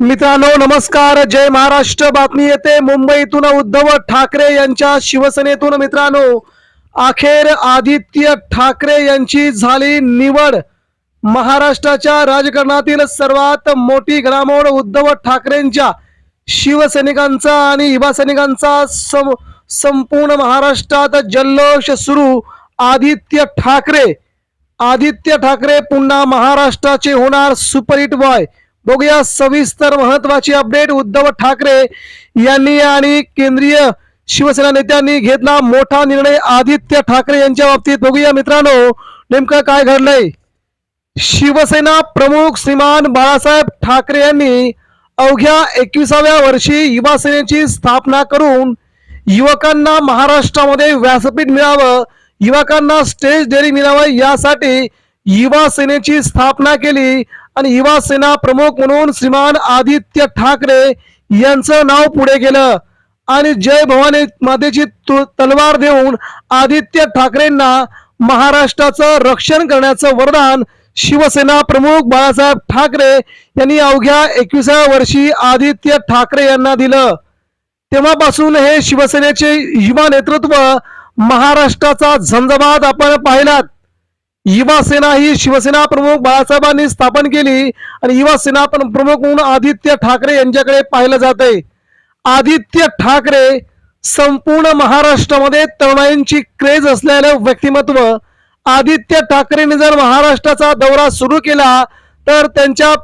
मित्रांनो नमस्कार. जय महाराष्ट्र. बातमी येते मुंबईतून उद्धव ठाकरे यांच्या शिवसेनेतून मित्रांनो. अखेर आदित्य ठाकरे यांची झाली निवड. महाराष्ट्राच्या राजकारणातील सर्वात मोठी घडामोड उद्धव ठाकरेंच्या शिवसैनिकांचा आणि युवासैनिकांचा सम संपूर्ण महाराष्ट्रात जल्लोष सुरू. आदित्य ठाकरे आदित्य ठाकरे पुन्हा महाराष्ट्राचे होणार सुपरहिट बॉय. बघूया सविस्तर महत्वाची अपडेट उद्धव ठाकरे यांनी आणि केंद्रीय शिवसेना नेत्यांनी घेतला मोठा निर्णय आदित्य ठाकरे यांच्या बाबतीत. बघूया मित्रांनो नेमकं काय घडलंय? शिवसेना प्रमुख श्रीमान बाळासाहेब ठाकरे यांनी अवघ्या एकविसाव्या वर्षी युवा सेनेची स्थापना करून युवकांना महाराष्ट्रामध्ये व्यासपीठ मिळावं युवकांना स्टेज डेअरिंग मिळावं यासाठी युवा सेनेची स्थापना केली. आणि युवा सेना प्रमुख म्हणून श्रीमान आदित्य ठाकरे यांचं नाव पुढे गेलं. आणि जय भवानी मातेची तलवार देऊन आदित्य ठाकरेंना महाराष्ट्राचं रक्षण करण्याचं वरदान शिवसेना प्रमुख बाळासाहेब ठाकरे यांनी अवघ्या एकविसाव्या वर्षी आदित्य ठाकरे यांना दिलं. तेव्हापासून हे शिवसेनेचे युवा नेतृत्व महाराष्ट्राचा झंझबाद आपण पाहिलात. युवा सेना ही शिवसेना प्रमुख बाळासाहेबांनी स्थापन केली आणि युवा सेना पण प्रमुख म्हणून आदित्य ठाकरे यांच्याकडे पाहिलं जात आहे आदित्य ठाकरे संपूर्ण महाराष्ट्रामध्ये तरुणाईंची क्रेज असलेलं व्यक्तिमत्व. आदित्य ठाकरेंनी जर महाराष्ट्राचा दौरा सुरू केला तर त्यांच्या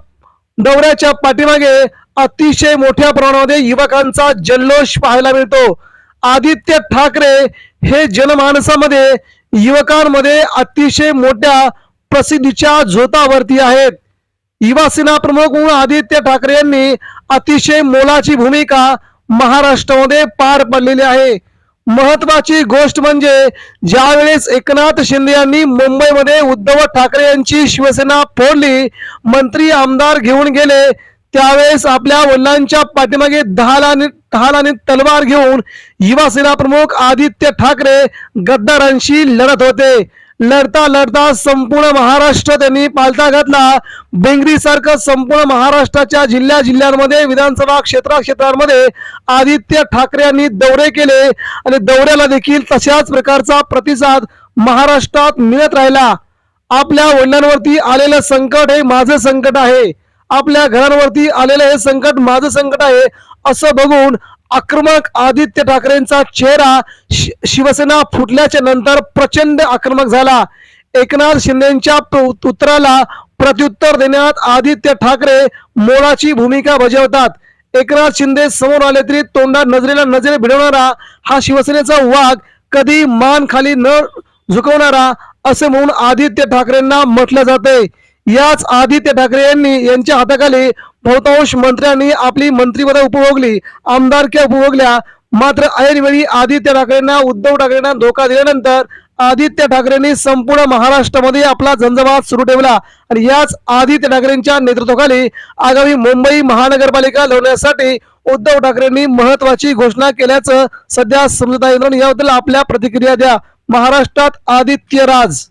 दौऱ्याच्या पाठीमागे अतिशय मोठ्या प्रमाणामध्ये युवकांचा जल्लोष पाहायला मिळतो. आदित्य ठाकरे हे जनमानसामध्ये युवकांमध्ये अतिशय मोठ्या प्रसिद्धीच्या झोतावरती आहेत. युवा सेना प्रमुख म्हणून आदित्य ठाकरे यांनी अतिशय मोलाची भूमिका महाराष्ट्रामध्ये पार पडलेली आहे. महत्वाची गोष्ट म्हणजे ज्यावेळेस एकनाथ शिंदे यांनी मुंबईमध्ये उद्धव ठाकरे यांची शिवसेना फोडली मंत्री आमदार घेऊन गेले त्यावेळेस आपल्या वडिलांच्या पाठीमागे दहा लानी आणि तलवार घेऊन युवा सेना प्रमुख आदित्य ठाकरे गद्दारांशी लढत होते. लढता लढता संपूर्ण महाराष्ट्र त्यांनी पालथा घातला. बेंगरी सारखं संपूर्ण महाराष्ट्राच्या जिल्ह्या जिल्ह्यांमध्ये विधानसभा क्षेत्रा क्षेत्रांमध्ये आदित्य ठाकरे यांनी दौरे केले. आणि दौऱ्याला देखील तशाच प्रकारचा प्रतिसाद महाराष्ट्रात मिळत राहिला. आपल्या वडिलांवरती आलेलं संकट हे माझं संकट आहे. आपल्या घरांवरती आलेलं हे संकट माझं संकट आहे असं बघून आक्रमक आदित्य ठाकरेंचा चेहरा शि- शिवसेना फुटल्याच्या नंतर प्रचंड आक्रमक झाला. एकनाथ शिंदेच्या पु- उत्तराला प्रत्युत्तर देण्यात आदित्य ठाकरे मोलाची भूमिका बजावतात. एकनाथ शिंदे समोर आले तरी तोंडात नजरेला नजरे भिडवणारा हा शिवसेनेचा वाघ कधी मान खाली न झुकवणारा असे म्हणून आदित्य ठाकरेंना म्हटलं जाते याच आदित्य ठाकरे यांनी यांच्या हाताखाली बहुतांश मंत्र्यांनी आपली मंत्रिपद उपभोगली आमदारक्या उपभोगल्या. मात्र ऐनवेळी आदित्य ठाकरेंना उद्धव ठाकरेंना धोका दिल्यानंतर आदित्य ठाकरेंनी संपूर्ण महाराष्ट्रामध्ये आपला झंझावात सुरू ठेवला. आणि याच आदित्य ठाकरेंच्या नेतृत्वाखाली आगामी मुंबई महानगरपालिका लढवण्यासाठी उद्धव ठाकरेंनी महत्वाची घोषणा केल्याचं सध्या समजता येईल याबद्दल आपल्या प्रतिक्रिया द्या. महाराष्ट्रात आदित्य राज.